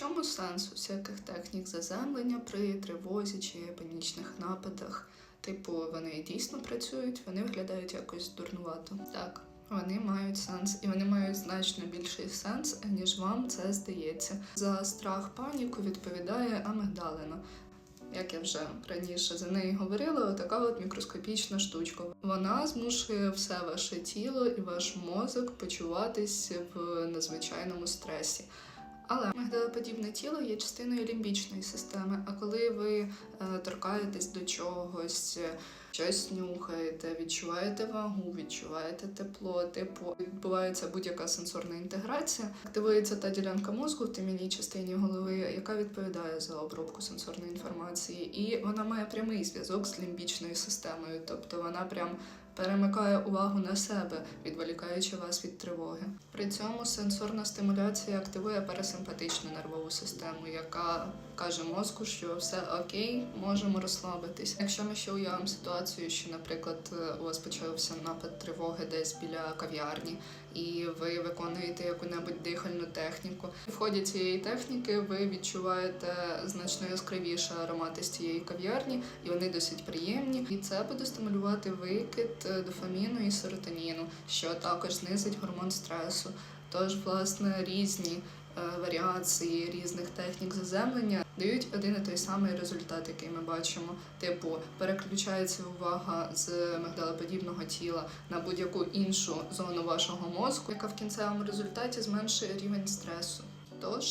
чому сенс усяких технік заземлення при тривозі чи панічних нападах? Типу, вони дійсно працюють, вони виглядають якось дурнувато. Так, вони мають сенс, і вони мають значно більший сенс, ніж вам це здається. За страх паніку відповідає амигдалина. Як я вже раніше за неї говорила, така от мікроскопічна штучка. Вона змушує все ваше тіло і ваш мозок почуватись в надзвичайному стресі. Але мигдалеподібне тіло є частиною лімбічної системи. А коли ви е, торкаєтесь до чогось, щось нюхаєте, відчуваєте вагу, відчуваєте тепло, типу відбувається будь-яка сенсорна інтеграція, активується та ділянка мозку в тимінній частині голови, яка відповідає за обробку сенсорної інформації, і вона має прямий зв'язок з лімбічною системою, тобто вона прям перемикає увагу на себе, відволікаючи вас від тривоги. При цьому сенсорна стимуляція активує парасимпатичну нервову систему, яка каже мозку, що все окей, можемо розслабитись. Якщо ми ще уявимо ситуацію, що, наприклад, у вас почався напад тривоги десь біля кав'ярні, і ви виконуєте яку-небудь дихальну техніку. В ході цієї техніки ви відчуваєте значно яскравіше аромати з цієї кав'ярні, і вони досить приємні. І це буде стимулювати викид е, дофаміну і серотоніну, що також знизить гормон стресу. Тож, власне, різні е, варіації різних технік заземлення дають один і той самий результат, який ми бачимо. Типу, переключається увага з мигдалоподібного тіла на будь-яку іншу зону вашого мозку, яка в кінцевому результаті зменшує рівень стресу. Тож